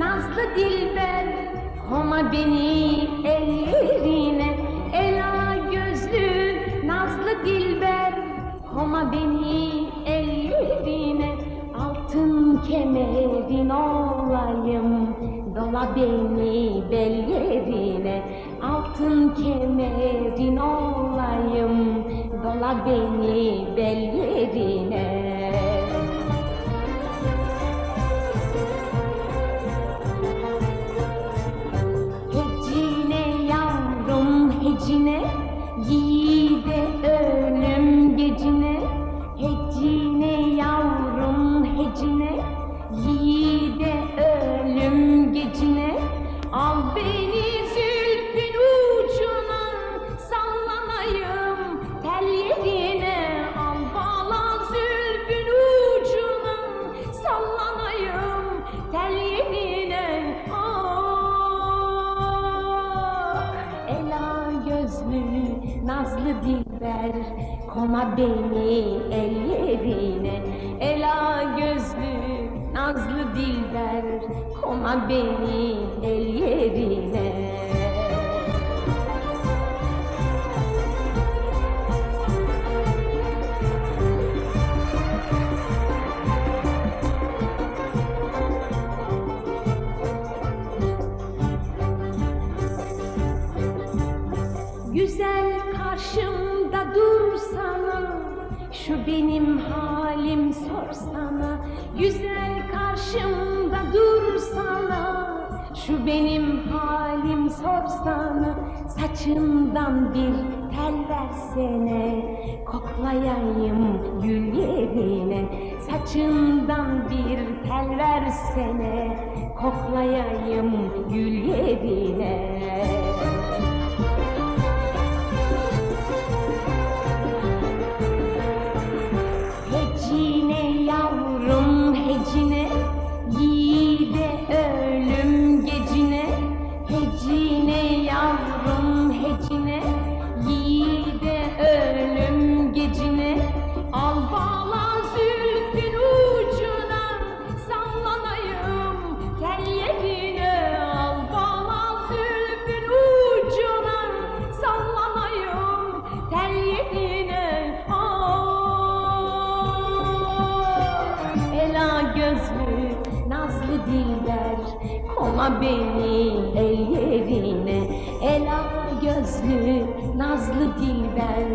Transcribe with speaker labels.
Speaker 1: nazlı dilber Koma beni ellerine Ela gözlü nazlı dilber Koma beni ellerine Altın kemerin olayım. Dola beni bellerine Altın kemerin olayım. Dola beni bellerine ölüm nazlı dilber Koma beni el yerine Ela gözlü nazlı dilber Koma beni karşımda dursana Şu benim halim sorsana Güzel karşımda dursana Şu benim halim sorsana Saçından bir tel versene. Koklayayım gül yerine. Saçından bir tel versene. Koklayayım gül yerine gözlü nazlı dilber Koma beni el yerine. Ela gözlü nazlı dilber